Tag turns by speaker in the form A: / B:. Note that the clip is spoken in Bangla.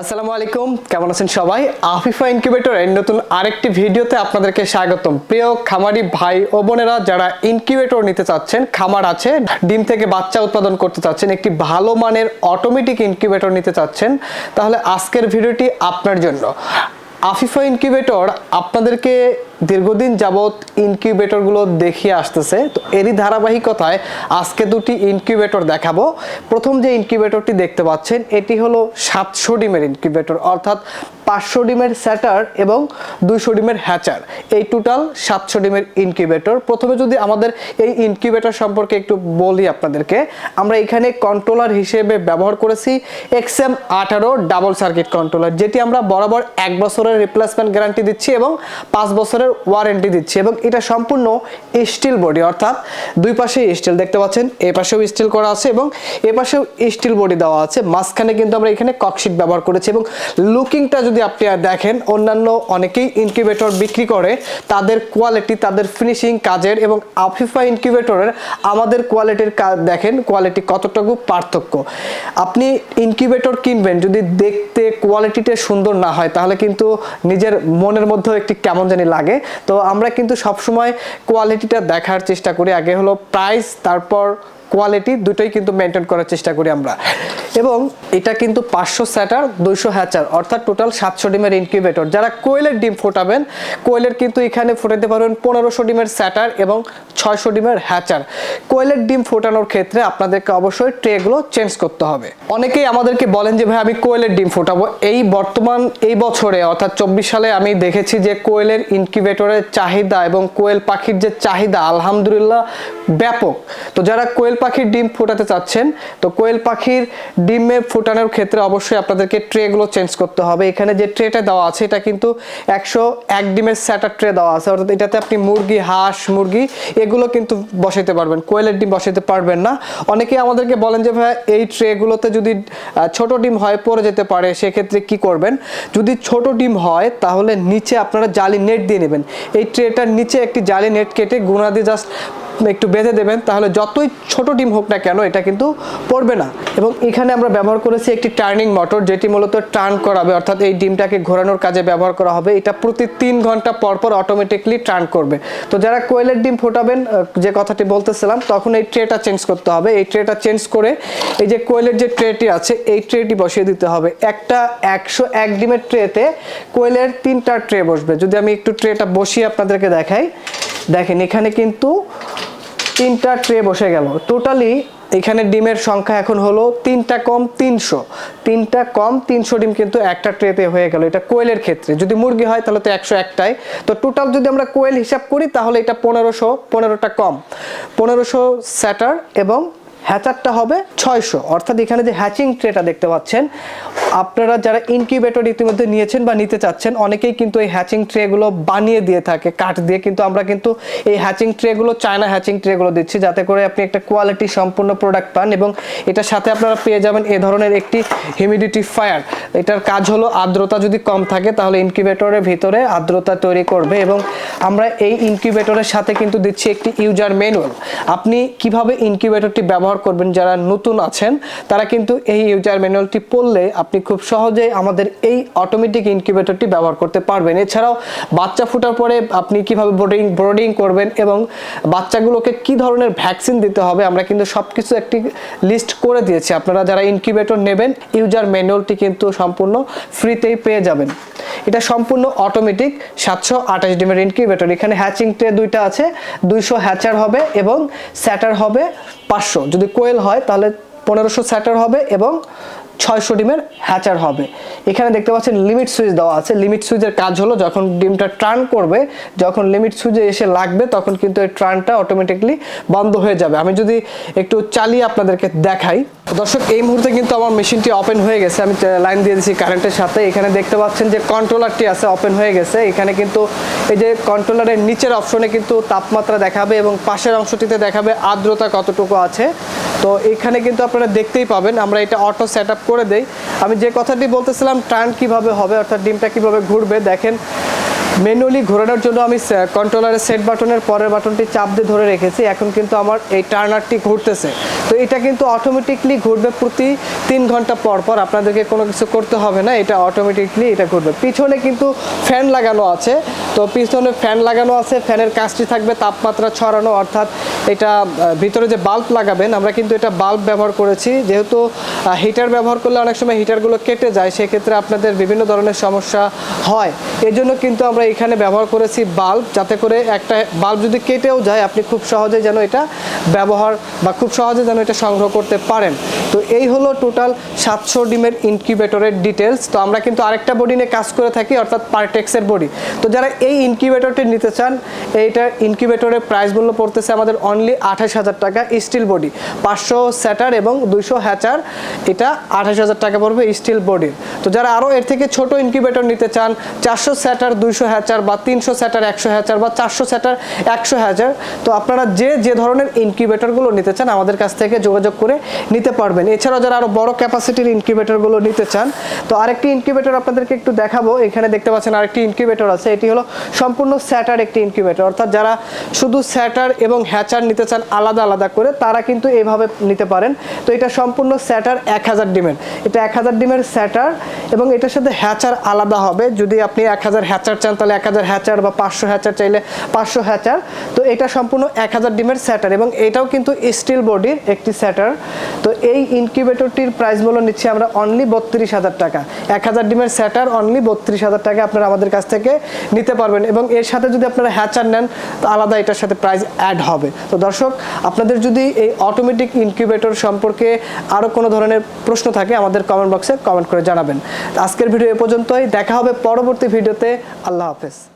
A: আসসালামু আলাইকুম, কেমন আছেন সবাই? আফিফা ইনকিউবেটরের নতুন আরেকটি ভিডিওতে আপনাদেরকে স্বাগতম। প্রিয় খামারি ভাই ও বোনেরা, যারা ইনকিউবেটর নিতে চাচ্ছেন, খামার আছে, ডিম থেকে বাচ্চা উৎপাদন করতে চাচ্ছেন, একটি ভালো মানের অটোমেটিক ইনকিউবেটর নিতে চাচ্ছেন, তাহলে আজকের ভিডিওটি আপনার জন্য। আফিফা ইনকিউবেটর আপনাদেরকে দীর্ঘদিন যাবৎ ইনকিউবেটরগুলো দেখিয়ে আসতেছে। তো এরই ধারাবাহিকতায় আজকে দুটি ইনকিউবেটর দেখাবো। প্রথম যে ইনকিউবেটরটি দেখতে পাচ্ছেন, এটি হলো সাতশো ডিমের ইনকিউবেটর, অর্থাৎ পাঁচশো ডিমের স্যাটার এবং দুইশো ডিমের হ্যাচার। এই টোটাল সাতশো ডিমের ইনকিউবেটর। প্রথমে যদি আমাদের এই ইনকিউবেটর সম্পর্কে একটু বলি আপনাদেরকে, আমরা এখানে কন্ট্রোলার হিসেবে ব্যবহার করেছি এক্সএম আঠারো ডাবল সার্কিট কন্ট্রোলার, যেটি আমরা বরাবর এক বছরের রিপ্লেসমেন্ট গ্যারান্টি দিচ্ছি এবং পাঁচ বছরের ওয়ারেন্টি দিচ্ছি এবং এটা সম্পূর্ণ স্টিল বডি অর্থাৎ দুই পাশে স্টিল দেখতে পাচ্ছেন, এ পাশেও স্টিল করা আছে এবং এ পাশেও স্টিল বডি দেওয়া আছে। মাঝখানে কিন্তু আমরা এখানে ককশিট ব্যবহার করেছি এবং লুকিংটা যদি আপনি আর দেখেন, অন্যান্য অনেকেই ইনকিউবেটর বিক্রি করে, তাদের কোয়ালিটি তাদের ফিনিশিং কাজের এবং আফিফা ইনকিউবেটরের আমাদের কোয়ালিটির কাজ দেখেন কোয়ালিটি কতটুকু পার্থক্য। আপনি ইনকিউবেটর কিনবেন, যদি দেখতে কোয়ালিটিটা সুন্দর না হয়, তাহলে কিন্তু নিজের মনের মধ্যেও একটি কেমন জানি লাগে। তো আমরা কিন্তু সবসময় কোয়ালিটিটা দেখার চেষ্টা করি। আগে হলো প্রাইস তারপর কোয়ালিটি দুটোই কিন্তু মেনটেন করার চেষ্টা করি আমরা। এবং এটা কিন্তু পাঁচশো স্যাটার দুইশো হ্যাচার অর্থাৎ টোটাল সাতশো ডিমের ইনকিউবেটর যারা কোয়েলের ডিম ফোটাবেন, কোয়েলের কিন্তু এখানে ফোটাতে পারবেন পনেরোশো ডিমের স্যাটার এবং ছয়শো ডিমের হ্যাচার কোয়েলের ডিম ফোটানোর ক্ষেত্রে আপনাদেরকে অবশ্যই ট্রেগুলো চেঞ্জ করতে হবে। অনেকেই আমাদেরকে বলেন যে, ভাই, আমি কোয়েলের ডিম ফোটাবো। এই বর্তমান, এই বছরে, অর্থাৎ চব্বিশ সালে আমি দেখেছি যে, কোয়েলের ইনকিউবেটরের চাহিদা এবং কোয়েল পাখির যে চাহিদা, আলহামদুলিল্লাহ, ব্যাপক। তো যারা কোয়েল পাখির ডিম ফোটাতে চাচ্ছেন, তো কোয়েল পাখির ডিমে ফোটানোর ক্ষেত্রে অবশ্যই আপনাদেরকে ট্রেগুলো চেঞ্জ করতে হবে। এখানে যে ট্রেটা দেওয়া আছে, এটা কিন্তু একশো এক ডিমের স্যাটার ট্রে দেওয়া আছে, অর্থাৎ এটাতে আপনি মুরগি, হাঁস, মুরগি, এগুলো কিন্তু বসাইতে পারবেন, কোয়েলের ডিম বসাইতে পারবেন না। অনেকেই আমাদেরকে বলেন যে ভাই এই ট্রেগুলোতে যদি ছোট ডিম হয়, পড়ে যেতে পারে, সেক্ষেত্রে কি করবেন? যদি ছোট ডিম হয়, তাহলে নিচে আপনারা জালি নেট দিয়ে নেবেন। এই ট্রেটার নিচে একটি জালি নেট কেটে গুঁড়া দিয়ে জাস্ট একটু বেঁধে দেবেন, তাহলে যতই ছোট ডিম হোক না কেন, এটা কিন্তু পড়বে না। এবং এখানে আমরা ব্যবহার করেছি একটি টার্নিং মোটর, যেটি মূলত টার্ন করাবে, অর্থাৎ এই ডিমটাকে ঘোরানোর কাজে ব্যবহার করা হবে। এটা প্রতি তিন ঘণ্টা পর পর অটোমেটিকলি টার্ন করবে। তো যারা কোয়েলের ডিম ফোটাবেন যে কথাটি বলতেছিলাম, তখন এই ট্রেটা চেঞ্জ করতে হবে। এই ট্রেটা চেঞ্জ করে এই যে কোয়েলের যে ট্রেটি আছে, এই ট্রেটি বসিয়ে দিতে হবে। একটা একশো এক ডিমের ট্রেতে কোয়েলের তিনটা ট্রে বসবে। যদি আমি একটু ট্রেটা বসিয়ে আপনাদেরকে দেখাই, দেখেন এখানে কিন্তু তিনটা ট্রে বসে গেল। টোটালি এখানে ডিমের সংখ্যা এখন হলো তিনটা কম তিনশো। তিনটা কম তিনশো ডিম কিন্তু একটা ট্রেতে হয়ে গেল। এটা কোয়েলের ক্ষেত্রে। যদি মুরগি হয় তাহলে তো একশো একটাই। তো টোটাল যদি আমরা কোয়েল হিসাব করি তাহলে এটা পনেরোশো, পনেরোটা কম। পনেরোশো স্যাটার এবং হ্যাচারটা হবে ছয়শো। অর্থাৎ এখানে যে হ্যাচিং ট্রেটা দেখতে পাচ্ছেন, আপনারা যারা ইনকিউবেটর ইতিমধ্যে নিয়েছেন বা নিতে চাচ্ছেন, অনেকেই কিন্তু এই হ্যাচিং ট্রেগুলো বানিয়ে দিয়ে থাকে, কাঠ দিয়ে। কিন্তু আমরা কিন্তু এই হ্যাচিং ট্রেগুলো, চায়না হ্যাচিং ট্রেগুলো দিচ্ছি যাতে করে আপনি একটা কোয়ালিটি সম্পূর্ণ প্রোডাক্ট পান এবং এটার সাথে আপনারা পেয়ে যাবেন এ ধরনের একটি হিউমিডিটি ফায়ার। এটার কাজ হলো আর্দ্রতা যদি কম থাকে, তাহলে ইনকিউবেটরের ভিতরে আর্দ্রতা তৈরি করবে এবং আমরা এই ইনকিউবেটরের সাথে কিন্তু দিচ্ছি একটি ইউজার ম্যানুয়াল। আপনি কীভাবে ইনকিউবেটরটি ব্যবহার করবেন যারা নতুন আছেন, তারা কিন্তু এই ইউজার ম্যানুয়ালটি পড়লে আপনি খুব সহজেই আমাদের এই অটোমেটিক ইনকিউবেটরটি ব্যবহার করতে পারবেন। এছাড়াও বাচ্চা ফোটার পরে আপনি কীভাবে ব্রোডিং ব্রোডিং করবেন এবং বাচ্চাগুলোকে কি ধরনের ভ্যাকসিন দিতে হবে, আমরা কিন্তু সব কিছু একটি লিস্ট করে দিয়েছি। আপনারা যারা ইনকিউবেটর নেবেন, ইউজার ম্যানুয়ালটি কিন্তু সম্পূর্ণ ফ্রিতেই পেয়ে যাবেন। এটা সম্পূর্ণ অটোমেটিক সাতশো আঠাশ ডিমের ইনকিউবেটর এখানে হ্যাচিং ট্রে দুইটা আছে, দুইশো হ্যাচার হবে এবং স্যাটার হবে পাঁচশো। যদি কোয়েল হয় তাহলে পনেরোশো স্যাটার হবে এবং ছয়শো ডিমের হ্যাচার হবে। এখানে দেখতে পাচ্ছেন লিমিট সুইচ দেওয়া আছে। লিমিট সুইচের কাজ হলো যখন ডিমটা টার্ন করবে, যখন লিমিট সুইচে এসে লাগবে, তখন কিন্তু এই টার্নটা অটোমেটিকলি বন্ধ হয়ে যাবে। আমি যদি একটু চালিয়ে আপনাদেরকে দেখাই। দর্শক, এই মুহূর্তে কিন্তু আমার মেশিনটি ওপেন হয়ে গেছে। আমি লাইন দিয়ে দিয়েছি কারেন্টের সাথে। এখানে দেখতে পাচ্ছেন যে কন্ট্রোলারটি আছে ওপেন হয়ে গেছে। এখানে কিন্তু এই যে কন্ট্রোলারের নিচের অপশনে কিন্তু তাপমাত্রা দেখাবে এবং পাশের অংশটিতে দেখাবে আর্দ্রতা কতটুকু আছে। তো এখানে কিন্তু আপনারা দেখতেই পাবেন, আমরা এটা অটো সেট করে দেই। আমি যে কথাটি বলতেছিলাম টার্ন কীভাবে হবে, অর্থাৎ ডিমটা কীভাবে ঘুরবে, দেখেন ম্যানুয়ালি ঘোরানোর জন্য আমি কন্ট্রোলারের সেট বাটনের পরের বাটনটি চাপ দিয়ে ধরে রেখেছি। এখন কিন্তু আমার এই টার্নারটি ঘুরতেছে। তো এটা কিন্তু অটোমেটিকলি ঘুরবে প্রতি তিন ঘণ্টা পর পর। আপনাদেরকে কোনো কিছু করতে হবে না, এটা অটোমেটিকলি এটা ঘুরবে। পিছনে কিন্তু ফ্যান লাগানো আছে। তো পিছনে ফ্যান লাগানো আছে ফ্যানের কাজটি থাকবে তাপমাত্রা ছড়ানো, অর্থাৎ এটা ভিতরে যে বাল্ব লাগাবেন, আমরা কিন্তু এটা বাল্ব ব্যবহার করেছি। যেহেতু হিটার ব্যবহার করলে অনেক সময় হিটারগুলো কেটে যায়, সেক্ষেত্রে আপনাদের বিভিন্ন ধরনের সমস্যা হয়। এই জন্য কিন্তু আমরা এখানে ব্যবহার করেছি বাল্ব যাতে করে একটা বাল্ব যদি কেটেও যায়, আপনি খুব সহজে যেন এটা ব্যবহার বা খুব সহজে যেন এটা সংগ্রহ করতে পারেন। তো এই হলো টোটাল সাতশো ডিমের ইনকিউবেটরের ডিটেলস তো আমরা কিন্তু আরেকটা বডি নিয়ে কাজ করে থাকি, অর্থাৎ পার্টেক্সের বডি তো যারা এই ইনকিউবেটরটি নিতে চান, এইটার ইনকিউবেটরের প্রাইস মূল্য পড়তেছে আমাদের অনলি আঠাশ হাজার টাকা স্টিল বডি পাঁচশো স্যাটার এবং দুইশো হ্যাচার এটা আঠাশ হাজার টাকা পড়বে স্টিল বডির তো যারা আরও এর থেকে ছোট ইনকিউবেটর নিতে চান, চারশো স্যাটার দুইশো হ্যাচার বা তিনশো স্যাটার একশো হ্যাচার বা চারশো স্যাটার একশো হ্যাচার তো আপনারা যে যে ধরনের ইনকিউবেটরগুলো নিতে চান, আমাদের কাছ থেকে যোগাযোগ করে নিতে পারবেন। এছাড়াও যারা আরও বড় ক্যাপাসিটির ইনকিউবেটরগুলো নিতে চান, তো আরেকটি ইনকিউবেটর আপনাদেরকে একটু দেখাবো। এখানে দেখতে পাচ্ছেন আরেকটি ইনকিউবেটর আছে। এটি হলো সম্পূর্ণ স্যাটার একটি ইনকিউবেটর অর্থাৎ যারা শুধু স্যাটার এবং হ্যাচার নিতে চান, আলাদা আলাদা করে, তারা কিন্তু এইভাবে নিতে পারেন। তো এটা সম্পূর্ণ স্যাটার এক হাজার ডিমের। এটা এক হাজার ডিমের স্যাটার এবং এটার সাথে হ্যাচার আলাদা হবে। যদি আপনি এক হাজার হ্যাচার চান তাহলে এক হাজার হ্যাচার বা পাঁচশো হ্যাচার চাইলে পাঁচশো হ্যাচার। তো এটা সম্পূর্ণ এক হাজার ডিমের স্যাটার এবং এটাও কিন্তু স্টিল বডির একটি স্যাটার। তো এই ইনকিউবেটরটির প্রাইস মূল্য নিচ্ছি আমরা অনলি বত্রিশ হাজার টাকা। এক হাজার ডিমের স্যাটার অনলি বত্রিশ হাজার টাকা আপনারা আমাদের কাছ থেকে নিতে পারবেন এবং এর সাথে যদি আপনারা হ্যাচার নেন, তো আলাদা এটার সাথে প্রাইস অ্যাড হবে। তো দর্শক, আপনাদের যদি এই অটোমেটিক ইনকিউবেটর সম্পর্কে আরও কোনো ধরনের প্রশ্ন থাকে, আমাদের কমেন্ট বক্সে কমেন্ট করে জানাবেন। আজকের ভিডিও এ পর্যন্তই। দেখা হবে পরবর্তী ভিডিওতে। আল্লাহ office.